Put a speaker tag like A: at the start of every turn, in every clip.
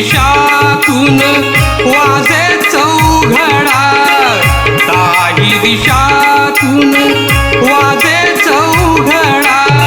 A: दिशातून वाजे चौघडा. काही दिशातून वाजे चौघडा.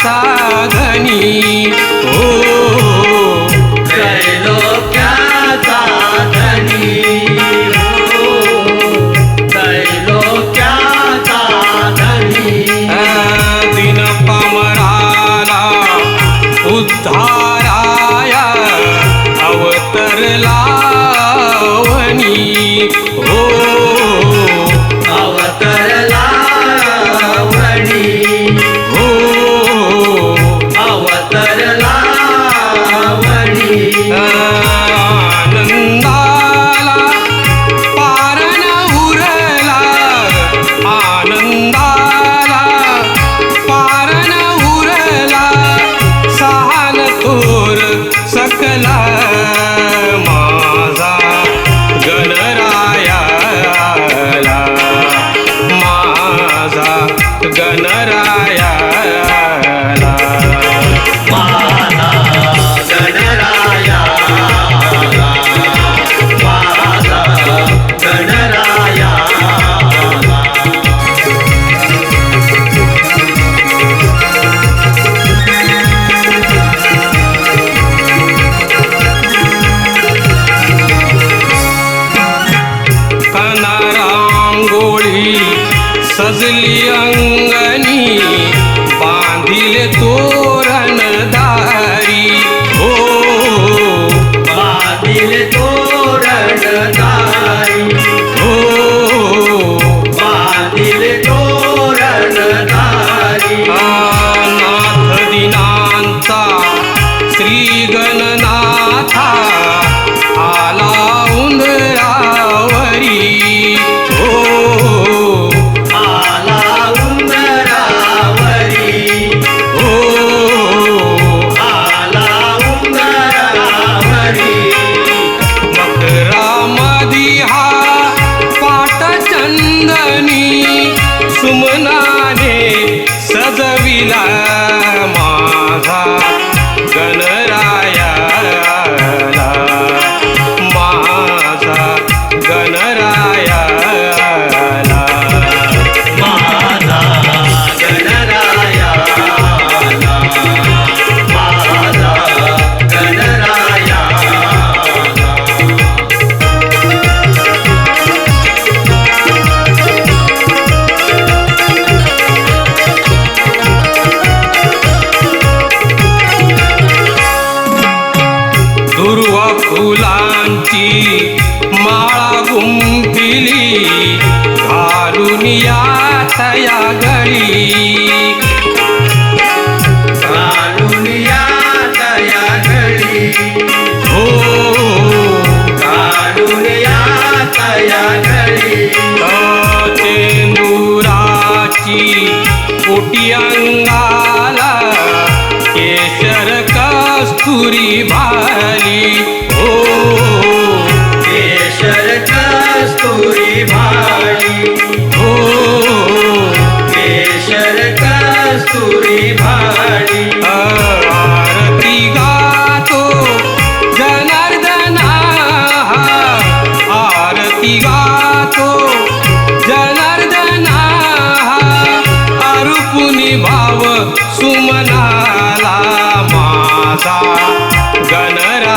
A: साधनी. ओ हो
B: त्रैलोक्याचा धनी. त्रैलोक्याचा धनी.
A: दिन पामराला उद्धाराया अवतरला. सजली अंगणी बांधिले तोरण दारी हो
B: बांधिल तोरण दारी
A: हो
B: बांधिल तोरण दारी
A: नाथ दिनांचा श्री गणनाथा आला Nara. गुंफिली तया
B: घडी.
A: हो, पोटी अंगाला केशर कस्तुरी भाली. हो
B: केशर कस्तुरी कस्तुरी भाई
A: आरती गातो जनार्दना आरती गातो जनार्दना अरुपुनी भाव सुमनाला माझा गणरायाला